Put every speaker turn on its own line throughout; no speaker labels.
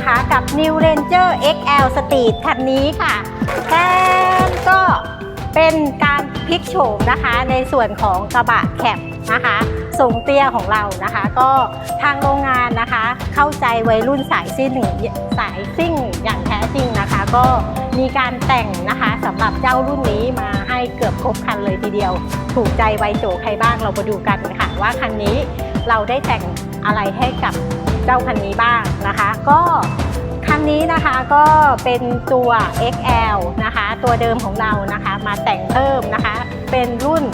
นะคะกับ New Ranger XL Street คันนี้ค่ะแทนก็เป็นการพลิกโฉมนะคะในส่วนของกระบะแคปนะคะทรงเตี้ยของเรานะคะ ก็ทางโรงงานนะคะ เข้าใจวัยรุ่นสายซิ่งสายซิ่งอย่างแท้จริงนะคะ ก็มีการแต่งนะคะสำหรับเจ้ารุ่นนี้มาให้เกือบครบคันเลยทีเดียว ถูกใจวัยโจใครบ้างเรามาดูกันค่ะ ว่าคันนี้เราได้แต่งอะไรให้กับ จ้าคันนี้บ้างนะคะ ก็คันนี้นะคะก็เป็นตัว XL นะคะ ตัวเดิมของเรานะคะมาแต่งเพิ่มนะคะ เป็นรุ่น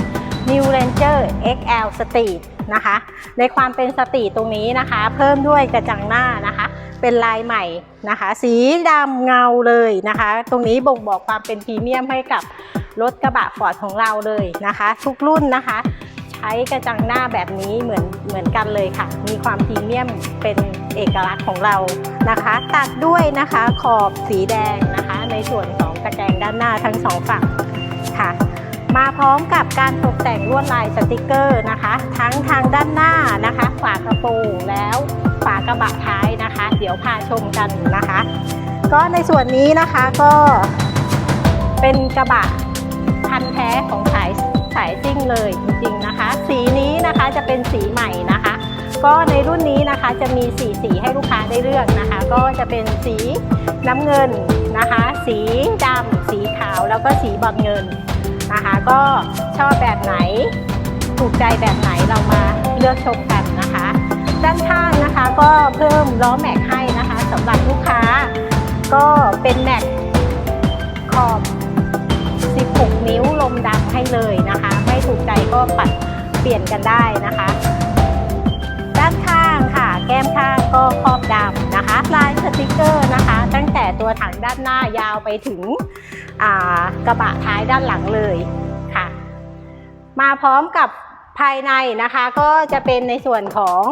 New Ranger XL Street นะคะ ในความเป็นสตรีตรงนี้นะคะ เพิ่มด้วยกระจังหน้านะคะ เป็นลายใหม่นะคะ สีดำเงาเลยนะคะ ตรงนี้บ่งบอกความเป็นพรีเมียมให้กับรถกระบะฟอร์ดของเราเลยนะคะ ทุกรุ่นนะคะ ใช้กระจังหน้าแบบนี้เหมือนเหมือนกันเลยค่ะ มีความพรีเมียมเป็นเอกลักษณ์ของเรานะคะ ตัดด้วยนะคะขอบสีแดงนะคะ ในส่วนของตะแกรงด้านหน้าทั้งสองฝั่งค่ะ มาพร้อมกับการตกแต่งลวดลายสติกเกอร์นะคะ ทั้งทางด้านหน้านะคะ ฝากระโปรงแล้วฝากระบะท้ายนะคะ เดี๋ยวพาชมกันนะคะ ก็ในส่วนนี้นะคะก็เป็นกระบะพันแท้ของ สายซิ่งเลยจริงๆนะคะ สีนี้นะคะจะเป็นสีใหม่นะคะ ก็ในรุ่นนี้นะคะจะมีสีสีให้ลูกค้าได้เลือกนะคะ ก็จะเป็นสีน้ำเงินนะคะ สีดำสีขาวแล้วก็สีบอลเงินนะคะ ก็ชอบแบบไหนถูกใจแบบไหนเรามาเลือกชมกันนะคะ ด้านข้างนะคะก็เพิ่มล้อแม็กให้นะคะสำหรับลูกค้า ก็เป็นแม็กขอบ 16 นิ้วลมดำ ก็ปัดเปลี่ยนกันได้นะคะ ด้านข้างค่ะ แก้มข้างก็ครอบดำนะคะลายสติกเกอร์นะคะ ตั้งแต่ตัวถังด้านหน้ายาวไปถึงกระบะท้ายด้านหลังเลยค่ะ มาพร้อมกับภายในนะคะ ก็จะเป็นในส่วนของ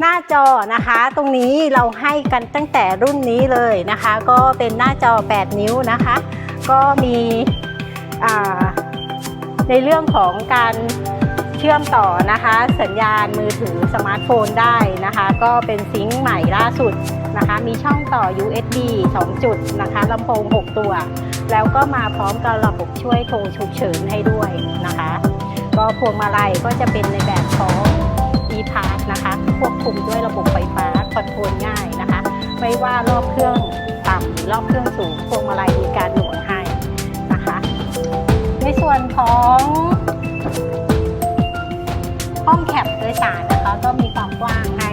หน้าจอนะคะ ตรงนี้เราให้กันตั้งแต่รุ่นนี้เลยนะคะ ก็เป็นหน้าจอ 8 นิ้วนะคะ ก็มีอ่า ในเรื่องของการเชื่อมต่อนะคะ สัญญาณมือถือสมาร์ทโฟนได้นะคะ ก็เป็นซิงค์ใหม่ล่าสุดนะคะ มีช่องต่อ USB 2 จุดนะคะลำโพง 6 ตัว แล้วก็มาพร้อมกับระบบช่วยโทรฉุกเฉินให้ด้วยนะคะ ก็พวงมาลัยก็จะเป็นในแบบของ e-pass นะคะ ควบคุมด้วยระบบไฟฟ้าคอนโทรลง่ายนะคะ ไม่ว่ารอบเครื่องต่ำหรือรอบเครื่องสูงพวงมาลัยมีการ ส่วนของห้องแคปโดยสารนะคะ ก็มีความกว้างให้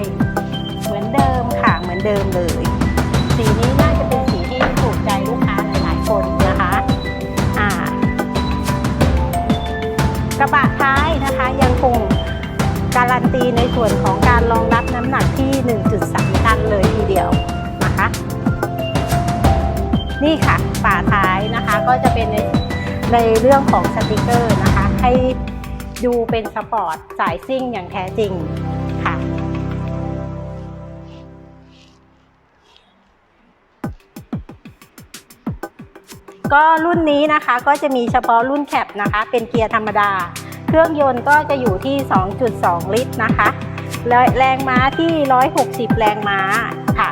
เหมือนเดิมค่ะ เหมือนเดิมเลย สีนี้น่าจะเป็นสีที่ถูกใจลูกค้าหลายๆคนนะคะอ่ากระบะท้ายนะคะยังคงการันตีในส่วนของการรองรับน้ำหนักที่ 1.3 ตันเลยทีเดียวนะคะ นี่ค่ะฝาท้ายนะคะก็จะเป็นใน ในเรื่องของสติกเกอร์นะคะ ให้ดูเป็นสปอร์ตสายซิ่งอย่างแท้จริงค่ะ ก็รุ่นนี้นะคะก็จะมีเฉพาะรุ่นแคปนะคะ เป็นเกียร์ธรรมดา เครื่องยนต์ก็จะอยู่ที่ 2.2 ลิตรนะคะและแรงม้าที่ 160 แรงม้าค่ะ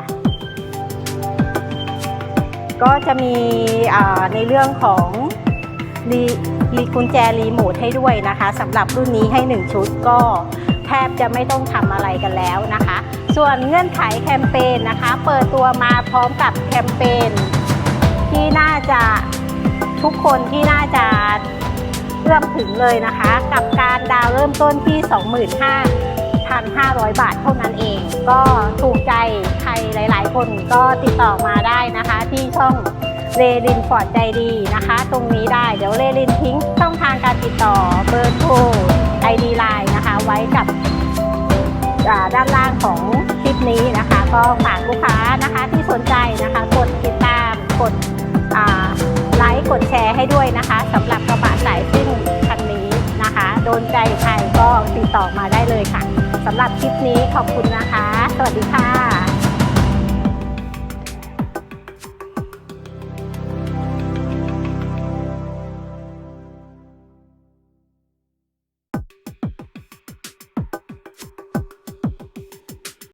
ก็จะมีในเรื่องของ รีรีกุญแจรีโมทให้ด้วยนะคะสำหรับรุ่นนี้ให้ 1 ชุดก็แทบจะไม่ต้องทำอะไรกันแล้วนะคะ ส่วนเงื่อนไขแคมเปญนะคะ เปิดตัวมาพร้อมกับแคมเปญที่น่าจะทุกคนที่น่าจะเอื้อมถึงเลยนะคะ กับการดาวเริ่มต้นที่ 25,500 บาทเท่านั้นเอง ก็ถูกใจใครหลาย ๆ คนก็ติดต่อมาได้นะคะที่ช่อง เรลินฟอร์ดใจดีนะคะ ตรงนี้ได้เดี๋ยวเรลินทิ้งช่องทางการติดต่อเบอร์โทรไอดีไลน์นะคะ ไว้กับด้านล่างของคลิปนี้นะคะ ก็ฝากลูกค้านะคะที่สนใจนะคะ กดติดตามกดไลค์กดแชร์ให้ด้วยนะคะสำหรับกระบะสายซิ่งคันนี้นะคะ โดนใจใครก็ติดต่อมาได้เลยค่ะสำหรับคลิปนี้ขอบคุณนะคะ สวัสดีค่ะ